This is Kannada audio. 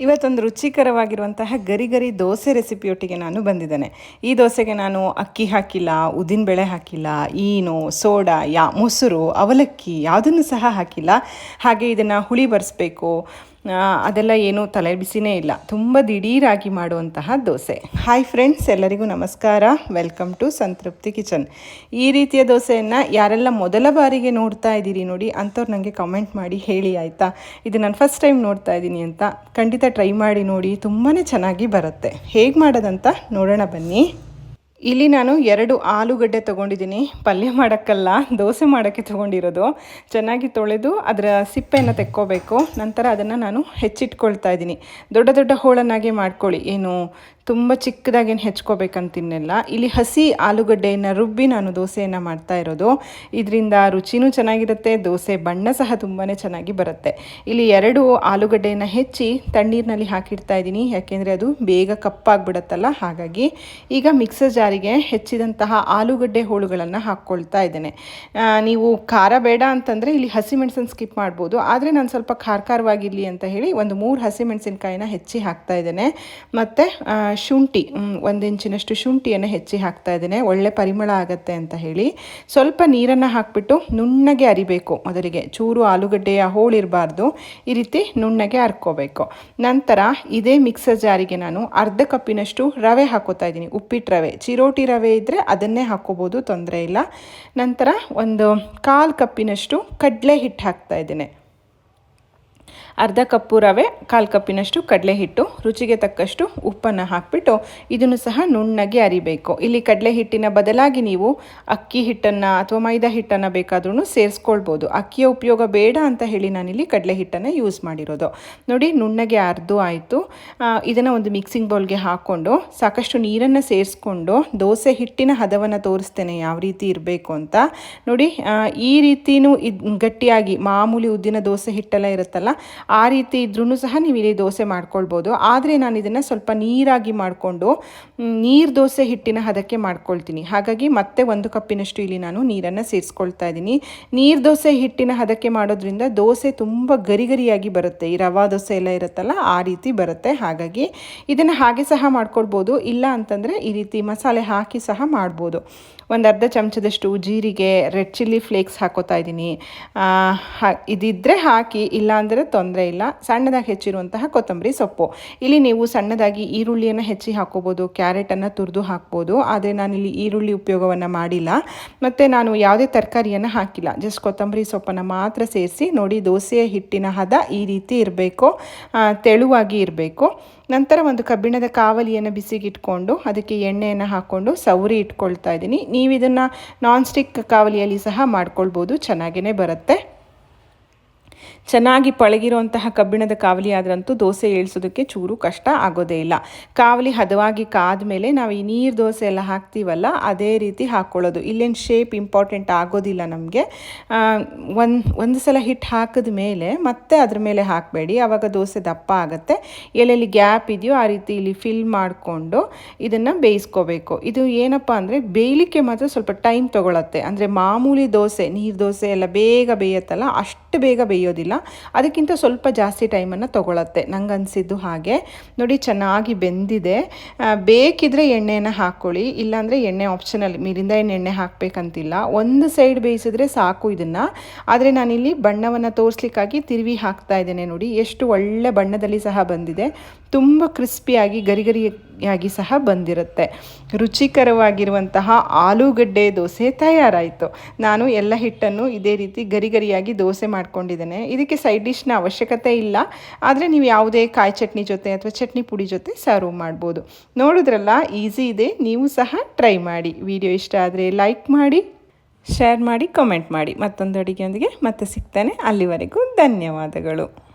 ಇವತ್ತೊಂದು ರುಚಿಕರವಾಗಿರುವಂತಹ ಗರಿ ಗರಿ ದೋಸೆ ರೆಸಿಪಿಯೊಟ್ಟಿಗೆ ನಾನು ಬಂದಿದ್ದೇನೆ. ಈ ದೋಸೆಗೆ ನಾನು ಅಕ್ಕಿ ಹಾಕಿಲ್ಲ ಉದ್ದಿನಬೇಳೆ ಹಾಕಿಲ್ಲ, ಈನು, ಸೋಡಾ, ಯಾ, ಮೊಸರು, ಅವಲಕ್ಕಿ ಯಾವುದನ್ನು ಸಹ ಹಾಕಿಲ್ಲ. ಹಾಗೆ ಇದನ್ನು ಹುಳಿ ಬರೆಸ್ಬೇಕು. ಅದೆಲ್ಲ ಏನೂ ತಲೆ ಬಿಸಿನೇ ಇಲ್ಲ. ತುಂಬ ದಿಢೀರಾಗಿ ಮಾಡುವಂತಹ ದೋಸೆ. ಹಾಯ್ ಫ್ರೆಂಡ್ಸ್ ಎಲ್ಲರಿಗೂ ನಮಸ್ಕಾರ. ವೆಲ್ಕಮ್ ಟು ಸಂತೃಪ್ತಿ ಕಿಚನ್ ಈ ರೀತಿಯ ದೋಸೆಯನ್ನು ಯಾರೆಲ್ಲ ಮೊದಲ ಬಾರಿಗೆ ನೋಡ್ತಾ ಇದ್ದೀರಿ ನೋಡಿ, ಅಂಥವ್ರು ನನಗೆ ಕಮೆಂಟ್ ಮಾಡಿ ಹೇಳಿ, ಆಯಿತಾ? ಇದು ನಾನು ಫಸ್ಟ್ ಟೈಮ್ ನೋಡ್ತಾ ಇದ್ದೀನಿ ಅಂತ ಖಂಡಿತ ಟ್ರೈ ಮಾಡಿ ನೋಡಿ ತುಂಬಾ ಚೆನ್ನಾಗಿ ಬರುತ್ತೆ. ಹೇಗೆ ಮಾಡೋದಂತ ನೋಡೋಣ ಬನ್ನಿ. ಇಲ್ಲಿ ನಾನು ಎರಡು ಆಲೂಗಡ್ಡೆ ತೊಗೊಂಡಿದ್ದೀನಿ. ಪಲ್ಯ ಮಾಡೋಕ್ಕಲ್ಲ, ದೋಸೆ ಮಾಡೋಕ್ಕೆ ತೊಗೊಂಡಿರೋದು. ಚೆನ್ನಾಗಿ ತೊಳೆದು ಅದರ ಸಿಪ್ಪೆಯನ್ನು ತೆಕ್ಕೋಬೇಕು. ನಂತರ ಅದನ್ನು ನಾನು ಹೆಚ್ಚಿಟ್ಕೊಳ್ತಾ ಇದ್ದೀನಿ. ದೊಡ್ಡ ದೊಡ್ಡ ಹೋಳನ್ನಾಗಿ ಮಾಡ್ಕೊಳ್ಳಿ. ಏನು ತುಂಬ ಚಿಕ್ಕದಾಗೇನು ಹೆಚ್ಕೋಬೇಕಂತಿನ್ನೆಲ್ಲ. ಇಲ್ಲಿ ಹಸಿ ಆಲೂಗಡ್ಡೆಯನ್ನು ರುಬ್ಬಿ ನಾನು ದೋಸೆಯನ್ನು ಮಾಡ್ತಾ ಇರೋದು. ಇದರಿಂದ ರುಚಿನೂ ಚೆನ್ನಾಗಿರುತ್ತೆ, ದೋಸೆ ಬಣ್ಣ ಸಹ ತುಂಬಾ ಚೆನ್ನಾಗಿ ಬರುತ್ತೆ. ಇಲ್ಲಿ ಎರಡು ಆಲೂಗಡ್ಡೆಯನ್ನು ಹೆಚ್ಚಿ ತಣ್ಣೀರಿನಲ್ಲಿ ಹಾಕಿಡ್ತಾ ಇದ್ದೀನಿ. ಯಾಕೆಂದರೆ ಅದು ಬೇಗ ಕಪ್ಪಾಗ್ಬಿಡುತ್ತಲ್ಲ, ಹಾಗಾಗಿ ಈಗ ಮಿಕ್ಸರ್ ಜಾರಿಗೆ ಹೆಚ್ಚಿದಂತಹ ಆಲೂಗಡ್ಡೆ ಹೋಳುಗಳನ್ನು ಹಾಕ್ಕೊಳ್ತಾ ಇದ್ದೇನೆ. ನೀವು ಖಾರ ಬೇಡ ಅಂತಂದರೆ ಇಲ್ಲಿ ಹಸಿಮೆಣಸನ್ನು ಸ್ಕಿಪ್ ಮಾಡ್ಬೋದು. ಆದರೆ ನಾನು ಸ್ವಲ್ಪ ಖಾರ ಖಾರವಾಗಿರಲಿ ಅಂತ ಹೇಳಿ ಒಂದು ಮೂರು ಹಸಿಮೆಣಸಿನ್ಕಾಯಿನ ಹೆಚ್ಚಿ ಹಾಕ್ತಾ ಇದ್ದೇನೆ. ಮತ್ತು ಶುಂಠಿ ಒಂದು ಇಂಚಿನಷ್ಟು ಶುಂಠಿಯನ್ನು ಹೆಚ್ಚಿ ಹಾಕ್ತಾ ಇದ್ದೇನೆ. ಒಳ್ಳೆ ಪರಿಮಳ ಆಗುತ್ತೆ ಅಂತ ಹೇಳಿ. ಸ್ವಲ್ಪ ನೀರನ್ನು ಹಾಕಿಬಿಟ್ಟು ನುಣ್ಣಗೆ ಅರಿಬೇಕು. ಮೊದಲಿಗೆ ಚೂರು ಆಲೂಗಡ್ಡೆಯ ಹೋಳಿರಬಾರ್ದು ಈ ರೀತಿ ನುಣ್ಣಗೆ ಅರ್ಕೋಬೇಕು. ನಂತರ ಇದೇ ಮಿಕ್ಸರ್ ಜಾರಿಗೆ ನಾನು ಅರ್ಧ ಕಪ್ಪಿನಷ್ಟು ರವೆ ಹಾಕೋತಾ ಇದ್ದೀನಿ. ಉಪ್ಪಿಟ್ಟು ರವೆ. ಚಿರೋಟಿ ರವೆ ಇದ್ದರೆ ಅದನ್ನೇ ಹಾಕೋಬೋದು, ತೊಂದರೆ ಇಲ್ಲ. ನಂತರ ಒಂದು ಕಾಲು ಕಪ್ಪಿನಷ್ಟು ಕಡಲೆ ಹಿಟ್ಟು ಹಾಕ್ತಾ ಇದ್ದೇನೆ. ಅರ್ಧ ಕಪ್ಪು ರವೆ, ಕಾಲು ಕಪ್ಪಿನಷ್ಟು ಕಡಲೆ ಹಿಟ್ಟು ರುಚಿಗೆ ತಕ್ಕಷ್ಟು ಉಪ್ಪನ್ನು ಹಾಕಿಬಿಟ್ಟು ಇದನ್ನು ಸಹ ನುಣ್ಣಗೆ ಅರಿಬೇಕು. ಇಲ್ಲಿ ಕಡಲೆ ಹಿಟ್ಟಿನ ಬದಲಾಗಿ ನೀವು ಅಕ್ಕಿ ಹಿಟ್ಟನ್ನು ಅಥವಾ ಮೈದಾ ಹಿಟ್ಟನ್ನು ಬೇಕಾದ್ರೂ ಸೇರಿಸ್ಕೊಳ್ಬೋದು. ಅಕ್ಕಿಯ ಉಪಯೋಗ ಬೇಡ ಅಂತ ಹೇಳಿ ನಾನಿಲ್ಲಿ ಕಡಲೆ ಹಿಟ್ಟನ್ನು ಯೂಸ್ ಮಾಡಿರೋದು. ನೋಡಿ, ನುಣ್ಣಗೆ ಅರ್ದು ಆಯಿತು. ಇದನ್ನು ಒಂದು ಮಿಕ್ಸಿಂಗ್ ಬೌಲ್ಗೆ ಹಾಕ್ಕೊಂಡು ಸಾಕಷ್ಟು ನೀರನ್ನು ಸೇರಿಸ್ಕೊಂಡು ದೋಸೆ ಹಿಟ್ಟಿನ ಹದವನ್ನು ತೋರಿಸ್ತೇನೆ ಯಾವ ರೀತಿ ಇರಬೇಕು ಅಂತ. ನೋಡಿ ಈ ರೀತಿಯೂ ಇದು ಗಟ್ಟಿಯಾಗಿ ಮಾಮೂಲಿ ಉದ್ದಿನ ದೋಸೆ ಹಿಟ್ಟೆಲ್ಲ ಇರುತ್ತಲ್ಲ ಆ ರೀತಿ ಇದ್ರೂ ಸಹ ನೀವು ಇಲ್ಲಿ ದೋಸೆ ಮಾಡ್ಕೊಳ್ಬೋದು. ಆದರೆ ನಾನು ಇದನ್ನು ಸ್ವಲ್ಪ ನೀರಾಗಿ ಮಾಡಿಕೊಂಡು ನೀರು ದೋಸೆ ಹಿಟ್ಟಿನ ಹದಕ್ಕೆ ಮಾಡ್ಕೊಳ್ತೀನಿ. ಹಾಗಾಗಿ ಮತ್ತೆ ಒಂದು ಕಪ್ಪಿನಷ್ಟು ಇಲ್ಲಿ ನಾನು ನೀರನ್ನು ಸೇರಿಸ್ಕೊಳ್ತಾ ಇದ್ದೀನಿ. ನೀರು ದೋಸೆ ಹಿಟ್ಟಿನ ಹದಕ್ಕೆ ಮಾಡೋದ್ರಿಂದ ದೋಸೆ ತುಂಬ ಗರಿಗರಿಯಾಗಿ ಬರುತ್ತೆ. ಈ ರವಾ ದೋಸೆ ಎಲ್ಲ ಇರುತ್ತಲ್ಲ, ಆ ರೀತಿ ಬರುತ್ತೆ. ಹಾಗಾಗಿ ಇದನ್ನು ಹಾಗೆ ಸಹ ಮಾಡ್ಕೊಳ್ಬೋದು. ಇಲ್ಲ ಅಂತಂದರೆ ಈ ರೀತಿ ಮಸಾಲೆ ಹಾಕಿ ಸಹ ಮಾಡ್ಬೋದು. ಒಂದು ಅರ್ಧ ಚಮಚದಷ್ಟು ಜೀರಿಗೆ, ರೆಡ್ ಚಿಲ್ಲಿ ಫ್ಲೇಕ್ಸ್ ಹಾಕೋತಾ ಇದ್ದೀನಿ. ಇದಿದ್ದರೆ ಹಾಕಿ ಇಲ್ಲ ಅಂದರೆ ಇಲ್ಲ, ಸಣ್ಣದಾಗಿ ಹೆಚ್ಚಿರುವಂತಹ ಕೊತ್ತಂಬರಿ ಸೊಪ್ಪು. ಇಲ್ಲಿ ನೀವು ಸಣ್ಣದಾಗಿ ಈರುಳ್ಳಿಯನ್ನು ಹೆಚ್ಚಿ ಹಾಕೋಬೋದು, ಕ್ಯಾರೆಟನ್ನು ತುರಿದು ಹಾಕ್ಬೋದು, ಆದರೆ ನಾನಿಲ್ಲಿ ಈರುಳ್ಳಿ ಉಪಯೋಗವನ್ನು ಮಾಡಿಲ್ಲ. ಮತ್ತು ನಾನು ಯಾವುದೇ ತರಕಾರಿಯನ್ನು ಹಾಕಿಲ್ಲ, ಜಸ್ಟ್ ಕೊತ್ತಂಬರಿ ಸೊಪ್ಪನ್ನು ಮಾತ್ರ ಸೇರಿಸಿ ನೋಡಿ ದೋಸೆಯ ಹಿಟ್ಟಿನ ಹದ ಈ ರೀತಿ ಇರಬೇಕು ತೆಳುವಾಗಿ ಇರಬೇಕು. ನಂತರ ಒಂದು ಕಬ್ಬಿಣದ ಕಾವಲಿಯನ್ನು ಬಿಸಿಗಿಟ್ಕೊಂಡು ಅದಕ್ಕೆ ಎಣ್ಣೆಯನ್ನು ಹಾಕ್ಕೊಂಡು ಸೌರಿ ಇಟ್ಕೊಳ್ತಾ ಇದ್ದೀನಿ. ನೀವು ಇದನ್ನು ನಾನ್ ಸ್ಟಿಕ್ ಕಾವಲಿಯಲ್ಲಿ ಸಹ ಮಾಡ್ಕೊಳ್ಬೋದು ಚೆನ್ನಾಗೇ ಬರುತ್ತೆ. ಚೆನ್ನಾಗಿ ಪಳಗಿರುವಂತಹ ಕಬ್ಬಿಣದ ಕಾವಲಿ ಆದ್ರಂತೂ ದೋಸೆ ಏಳ್ಸೋದಕ್ಕೆ ಚೂರು ಕಷ್ಟ ಆಗೋದೇ ಇಲ್ಲ. ಕಾವಲಿ ಹದವಾಗಿ ಕಾದ ಮೇಲೆ ನಾವು ಈ ನೀರು ದೋಸೆ ಎಲ್ಲ ಹಾಕ್ತೀವಲ್ಲ, ಅದೇ ರೀತಿ ಹಾಕ್ಕೊಳ್ಳೋದು ಇಲ್ಲೇನು ಶೇಪ್ ಇಂಪಾರ್ಟೆಂಟ್ ಆಗೋದಿಲ್ಲ ನಮಗೆ. ಒಂದು ಒಂದು ಸಲ ಹಿಟ್ಟು ಹಾಕಿದ ಮೇಲೆ ಮತ್ತೆ ಅದ್ರ ಮೇಲೆ ಹಾಕಬೇಡಿ. ಆವಾಗ ದೋಸೆ ದಪ್ಪ ಆಗುತ್ತೆ. ಎಲ್ಲೆಲ್ಲಿ ಗ್ಯಾಪ್ ಇದೆಯೋ ಆ ರೀತಿ ಇಲ್ಲಿ ಫಿಲ್ ಮಾಡಿಕೊಂಡು ಇದನ್ನು ಬೇಯಿಸ್ಕೋಬೇಕು. ಇದು ಏನಪ್ಪ ಅಂದರೆ ಬೇಯಲಿಕ್ಕೆ ಮಾತ್ರ ಸ್ವಲ್ಪ ಟೈಮ್ ತೊಗೊಳತ್ತೆ. ಅಂದರೆ ಮಾಮೂಲಿ ದೋಸೆ, ನೀರು ದೋಸೆ ಎಲ್ಲ ಬೇಗ ಬೇಯತ್ತಲ್ಲ, ಅಷ್ಟು ಬೇಗ ಬೇಯೋದಿಲ್ಲ ಅದಕ್ಕಿಂತ ಸ್ವಲ್ಪ ಜಾಸ್ತಿ ಟೈಮನ್ನು ತೊಗೊಳತ್ತೆ. ನಂಗೆ ಅನಿಸಿದ್ದು ಹಾಗೆ. ನೋಡಿ, ಚೆನ್ನಾಗಿ ಬೆಂದಿದೆ. ಬೇಕಿದ್ರೆ ಎಣ್ಣೆಯನ್ನು ಹಾಕ್ಕೊಳ್ಳಿ ಇಲ್ಲಾಂದರೆ ಎಣ್ಣೆ ಆಪ್ಷನಲ್ ಮೀರಿಂದ ಏನು ಎಣ್ಣೆ ಹಾಕಬೇಕಂತಿಲ್ಲ. ಒಂದು ಸೈಡ್ ಬೇಯಿಸಿದ್ರೆ ಸಾಕು ಇದನ್ನು. ಆದರೆ ನಾನಿಲ್ಲಿ ಬಣ್ಣವನ್ನು ತೋರಿಸ್ಲಿಕ್ಕಾಗಿ ತಿರುವಿ ಹಾಕ್ತಾ ಇದ್ದೇನೆ ನೋಡಿ. ಎಷ್ಟು ಒಳ್ಳೆ ಬಣ್ಣದಲ್ಲಿ ಸಹ ಬಂದಿದೆ. ತುಂಬ ಕ್ರಿಸ್ಪಿಯಾಗಿ ಗರಿ ಗರಿಯಾಗಿ ಸಹ ಬಂದಿರುತ್ತೆ. ರುಚಿಕರವಾಗಿರುವಂತಹ ಆಲೂಗಡ್ಡೆ ದೋಸೆ ತಯಾರಾಯಿತು. ನಾನು ಎಲ್ಲ ಹಿಟ್ಟನ್ನು ಇದೇ ರೀತಿ ಗರಿ ಗರಿಯಾಗಿ ದೋಸೆ ಮಾಡ್ಕೊಂಡಿದ್ದೇನೆ. ಇದಕ್ಕೆ ಸೈಡ್ ಡಿಶ್ನ ಅವಶ್ಯಕತೆ ಇಲ್ಲ. ಆದರೆ ನೀವು ಯಾವುದೇ ಕಾಯಿ ಚಟ್ನಿ ಜೊತೆ ಅಥವಾ ಚಟ್ನಿ ಪುಡಿ ಜೊತೆ ಸರ್ವ್ ಮಾಡ್ಬೋದು. ನೋಡಿದ್ರಲ್ಲ ಈಸಿ ಇದೆ. ನೀವು ಸಹ ಟ್ರೈ ಮಾಡಿ. ವಿಡಿಯೋ ಇಷ್ಟ ಆದರೆ ಲೈಕ್ ಮಾಡಿ ಶೇರ್ ಮಾಡಿ ಕಮೆಂಟ್ ಮಾಡಿ. ಮತ್ತೊಂದು ಅಡುಗೆಯೊಂದಿಗೆ ಮತ್ತೆ ಸಿಗ್ತಾನೆ. ಅಲ್ಲಿವರೆಗೂ ಧನ್ಯವಾದಗಳು.